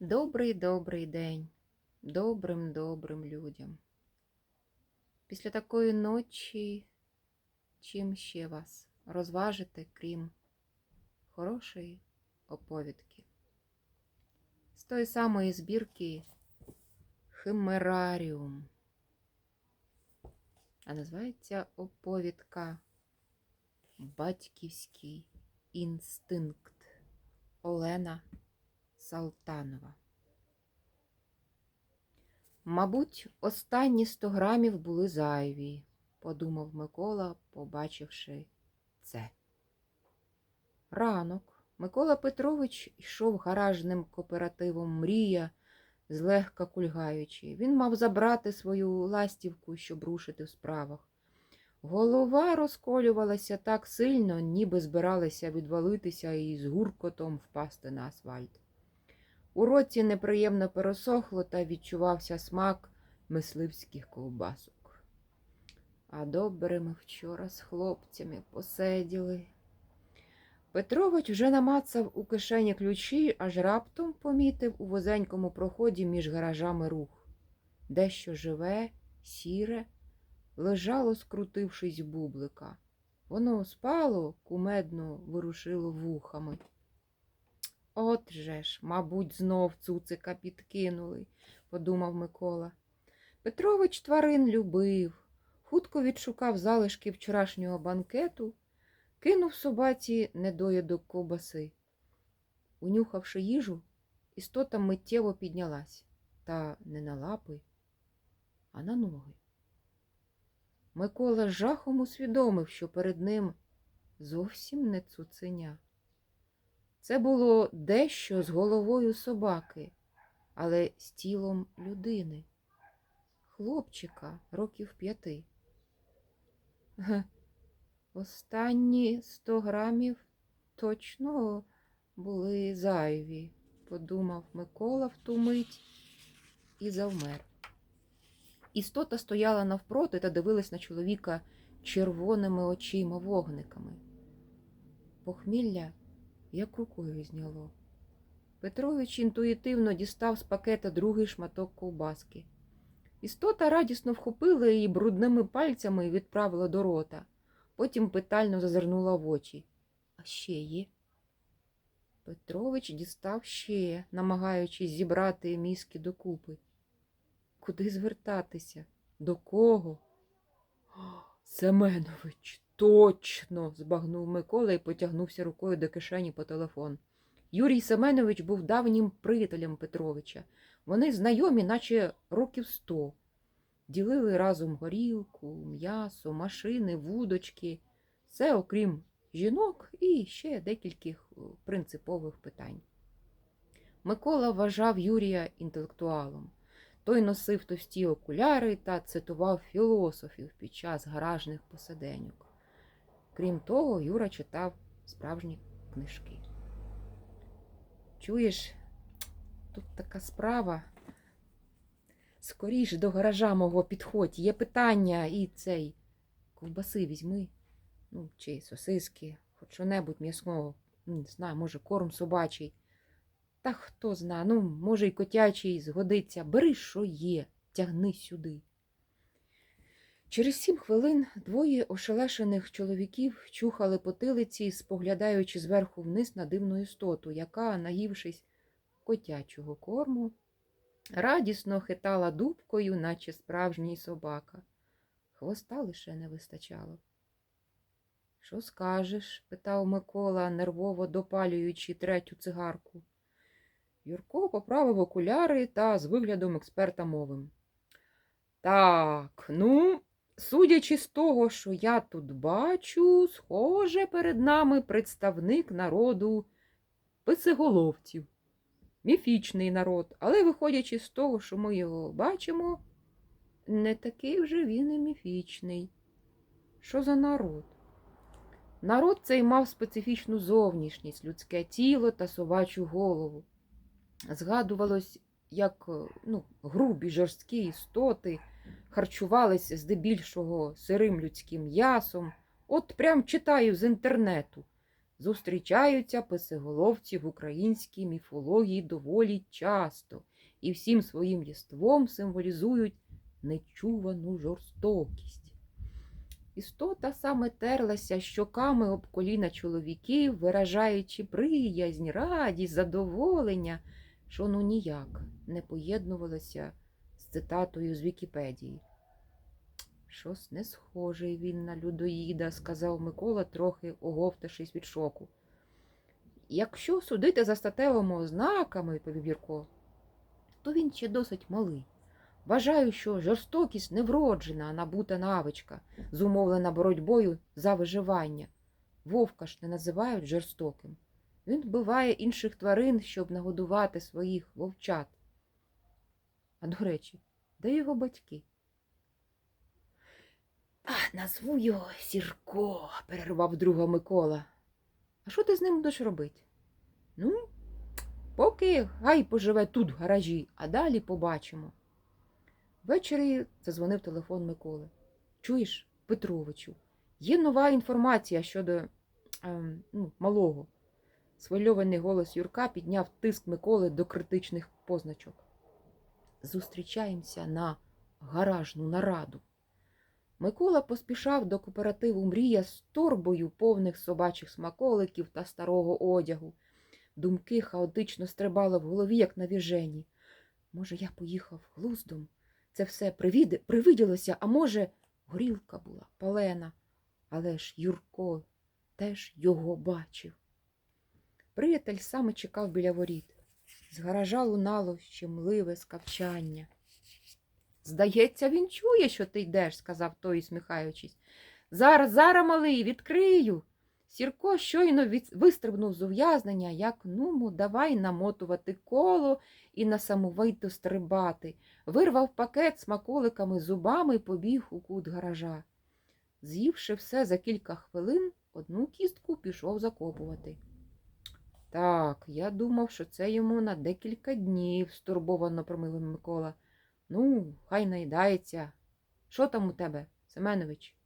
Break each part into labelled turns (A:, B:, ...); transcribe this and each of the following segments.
A: Добрий добрий день добрим добрим людям. Після такої ночі чим ще вас розважити, крім хорошої оповідки? З тої самої збірки Химераріум. А називається оповідка Батьківський інстинкт Олена Салтанова. Мабуть, останні сто грамів були зайві, подумав Микола, побачивши це. Ранок Микола Петрович йшов гаражним кооперативом Мрія, злегка кульгаючи. Він мав забрати свою ластівку, щоб рушити в справах. Голова розколювалася так сильно, ніби збиралася відвалитися і з гуркотом впасти на асфальт. У роті неприємно пересохло та відчувався смак мисливських ковбасок. А добре ми вчора з хлопцями посиділи. Петрович вже намацав у кишені ключі, аж раптом помітив у вузенькому проході між гаражами рух. Дещо живе, сіре, лежало, скрутившись бублика. Воно спало, кумедно ворушило вухами. От же ж, мабуть, знов цуцика підкинули, подумав Микола. Петрович тварин любив, хутко відшукав залишки вчорашнього банкету, кинув собаці недоїдок ковбаси. Унюхавши їжу, істота миттєво піднялась, та не на лапи, а на ноги. Микола жахом усвідомив, що перед ним зовсім не цуценя. Це було дещо з головою собаки, але з тілом людини, хлопчика років п'яти. Останні сто грамів точно були зайві, подумав Микола в ту мить і завмер. Істота стояла навпроти та дивилась на чоловіка червоними очима вогниками. Похмілля як рукою зняло. Петрович інтуїтивно дістав з пакета другий шматок ковбаски. Істота радісно вхопила її брудними пальцями і відправила до рота. Потім питально зазирнула в очі. А ще є? Петрович дістав ще, намагаючись зібрати мізки докупи. Куди звертатися? До кого? Семенович, точно. збагнув Микола і потягнувся рукою до кишені по телефон. Юрій Семенович був давнім приятелем Петровича. Вони знайомі, наче років сто. Ділили разом горілку, м'ясо, машини, вудочки, все окрім жінок і ще декількох е, принципових питань. Микола вважав Юрія інтелектуалом. Той носив товсті окуляри та цитував філософів під час гаражних посиденьок. Крім того, Юра читав справжні книжки. Чуєш, тут така справа. Скоріш до гаража мого підходь, є питання і цей ковбаси візьми, ну, чи сосиски, хоч що-небудь м'ясного, не знаю, може, корм собачий. Та хто зна, ну, може, й котячий згодиться. Бери, що є, тягни сюди. Через сім хвилин двоє ошелешених чоловіків чухали потилиці, споглядаючи зверху вниз на дивну істоту, яка, наївшись котячого корму, радісно хитала дубкою, наче справжній собака. Хвоста лише не вистачало. Що скажеш? питав Микола, нервово допалюючи третю цигарку. Юрко поправив окуляри та з виглядом експерта мовив. Так, ну, судячи з того, що я тут бачу, схоже, перед нами представник народу писиголовців. Міфічний народ, але виходячи з того, що ми його бачимо, не такий вже він і міфічний. Що за народ? Народ цей мав специфічну зовнішність, людське тіло та собачу голову. Згадувалось, як ну, грубі жорсткі істоти харчувалися здебільшого сирим людським м'ясом. От прям читаю з інтернету. Зустрічаються писиголовці в українській міфології доволі часто і всім своїм єством символізують нечувану жорстокість. Істота саме терлася щоками об коліна чоловіків, виражаючи приязнь, радість, задоволення, що ну ніяк не поєднувалося цитатою з Вікіпедії. Щось не схожий він на людоїда, сказав Микола, трохи оговтавшись від шоку. Якщо судити за статевими ознаками, відповів Юрко, то він ще досить малий. Вважаю, що жорстокість не вроджена, а набута навичка, зумовлена боротьбою за виживання. Вовка ж не називають жорстоким. Він вбиває інших тварин, щоб нагодувати своїх вовчат. А до речі, де його батьки? А, назву його Сірко, перервав друга Микола. А що ти з ним будеш робити? Ну, поки гай поживе тут в гаражі, а далі побачимо. Ввечері зазвонив телефон Миколи. Чуєш, Петровичу, є нова інформація щодо ем, ну, малого. Свильований голос Юрка підняв тиск Миколи до критичних позначок. Зустрічаємося на гаражну нараду. Микола поспішав до кооперативу Мрія з торбою повних собачих смаколиків та старого одягу. Думки хаотично стрибали в голові, як на віжені. Може, я поїхав глуздом? Це все привід... привиділося, а може, горілка була палена, але ж Юрко теж його бачив. Приятель саме чекав біля воріт. З гаража лунало щемливе скавчання. Здається, він чує, що ти йдеш, сказав той, усміхаючись. Зараз, зараз, малий, відкрию. Сірко щойно від... вистрибнув з ув'язнення, як нуму, давай намотувати коло і насамовито стрибати. Вирвав пакет смаколиками зубами і побіг у кут гаража. З'ївши все за кілька хвилин, одну кістку пішов закопувати. Так, я думав, що це йому на декілька днів, стурбовано промовив Микола. Ну, хай наїдається. Що там у тебе, Семенович?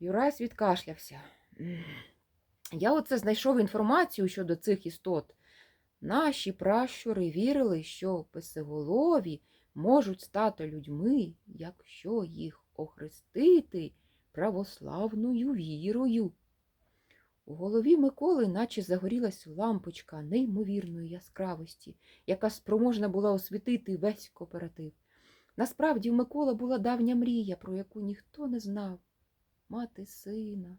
A: Юрась відкашлявся. Я оце знайшов інформацію щодо цих істот. Наші пращури вірили, що писиголові можуть стати людьми, якщо їх охрестити православною вірою. У голові Миколи наче загорілась лампочка неймовірної яскравості, яка спроможна була освітити весь кооператив. Насправді в Микола була давня мрія, про яку ніхто не знав мати сина,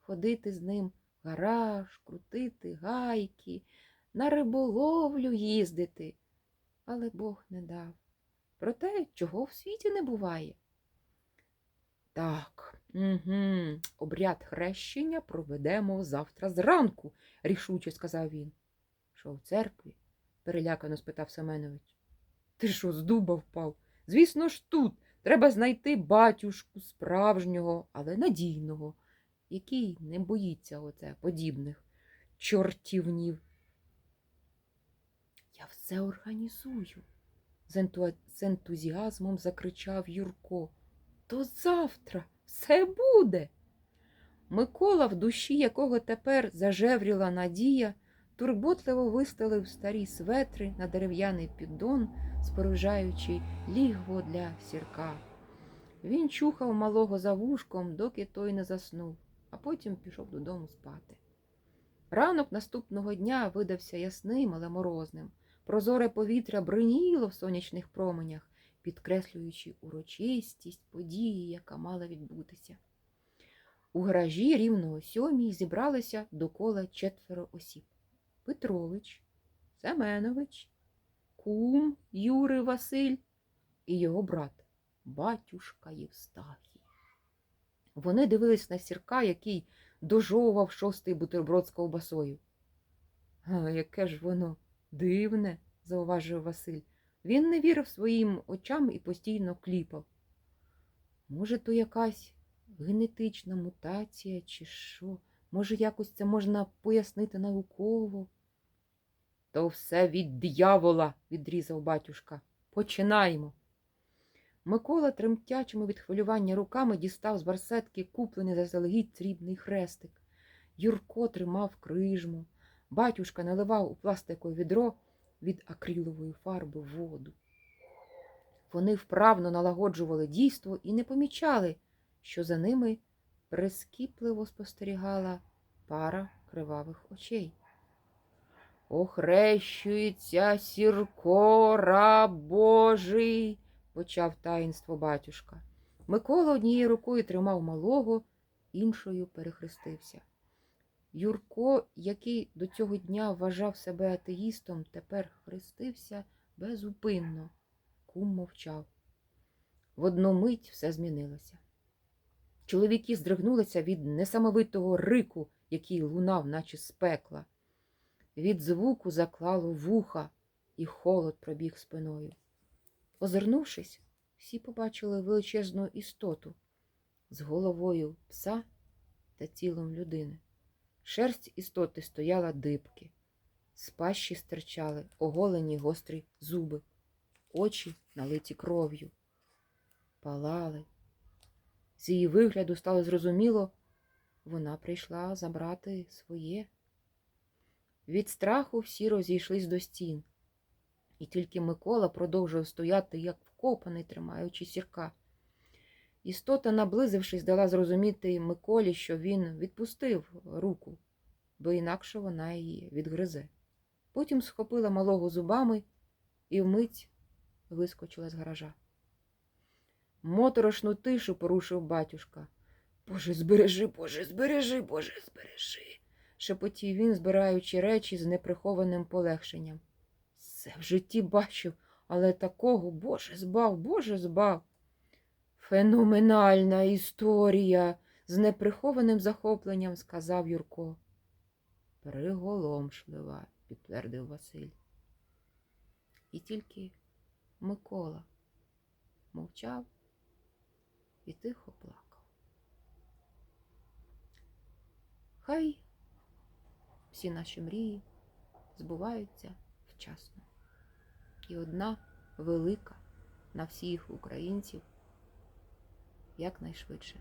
A: ходити з ним в гараж, крутити гайки, на риболовлю їздити. Але Бог не дав. Проте, чого в світі не буває. Так, угу, обряд хрещення проведемо завтра зранку, рішуче сказав він. Що в церкві? перелякано спитав Семенович. Ти що, з дуба впав? Звісно ж, тут треба знайти батюшку справжнього, але надійного, який не боїться оце подібних чортівнів. Я все організую, з ентузіазмом закричав Юрко. То завтра все буде. Микола, в душі якого тепер зажевріла надія, турботливо вистелив старі светри на дерев'яний піддон, споружаючи лігво для сірка. Він чухав малого за вушком, доки той не заснув, а потім пішов додому спати. Ранок наступного дня видався ясним, але морозним. Прозоре повітря бриніло в сонячних променях, підкреслюючи урочистість події, яка мала відбутися. У гаражі рівно о сьомій зібралися довкола четверо осіб. Петрович, Семенович, кум Юрий Василь і його брат, батюшка Євстахій. Вони дивились на сірка, який дожовував шостий бутерброд з ковбасою. А яке ж воно дивне, зауважив Василь. Він не вірив своїм очам і постійно кліпав. Може, то якась генетична мутація, чи що? Може, якось це можна пояснити науково? То все від диявола, відрізав батюшка. Починаємо. Микола тремтячими від хвилювання руками дістав з барсетки куплений заздалегідь срібний хрестик. Юрко тримав крижму, батюшка наливав у пластикове відро від акрилової фарби воду. Вони вправно налагоджували дійство і не помічали, що за ними прискіпливо спостерігала пара кривавих очей. Охрещується сірко, раб Божий, почав таїнство батюшка. Микола однією рукою тримав малого, іншою перехрестився. Юрко, який до цього дня вважав себе атеїстом, тепер хрестився безупинно. Кум мовчав. В одну мить все змінилося. Чоловіки здригнулися від несамовитого рику, який лунав, наче з пекла. Від звуку заклало вуха, і холод пробіг спиною. Озирнувшись, всі побачили величезну істоту з головою пса та тілом людини. Шерсть істоти стояла дибки, з пащі стирчали оголені гострі зуби, очі налиті кров'ю, палали. З її вигляду стало зрозуміло, вона прийшла забрати своє. Від страху всі розійшлись до стін, і тільки Микола продовжував стояти, як вкопаний, тримаючи сірка. Істота, наблизившись, дала зрозуміти Миколі, що він відпустив руку, бо інакше вона її відгризе. Потім схопила малого зубами і вмить вискочила з гаража. Моторошну тишу порушив батюшка. Боже, збережи, Боже, збережи, Боже, збережи, шепотів він, збираючи речі з неприхованим полегшенням. Все в житті бачив, але такого, Боже, збав, Боже, збав. Феноменальна історія, з неприхованим захопленням сказав Юрко. Приголомшлива, підтвердив Василь. І тільки Микола мовчав і тихо плакав. Хай всі наші мрії збуваються вчасно. І одна велика на всіх українців якнайшвидше.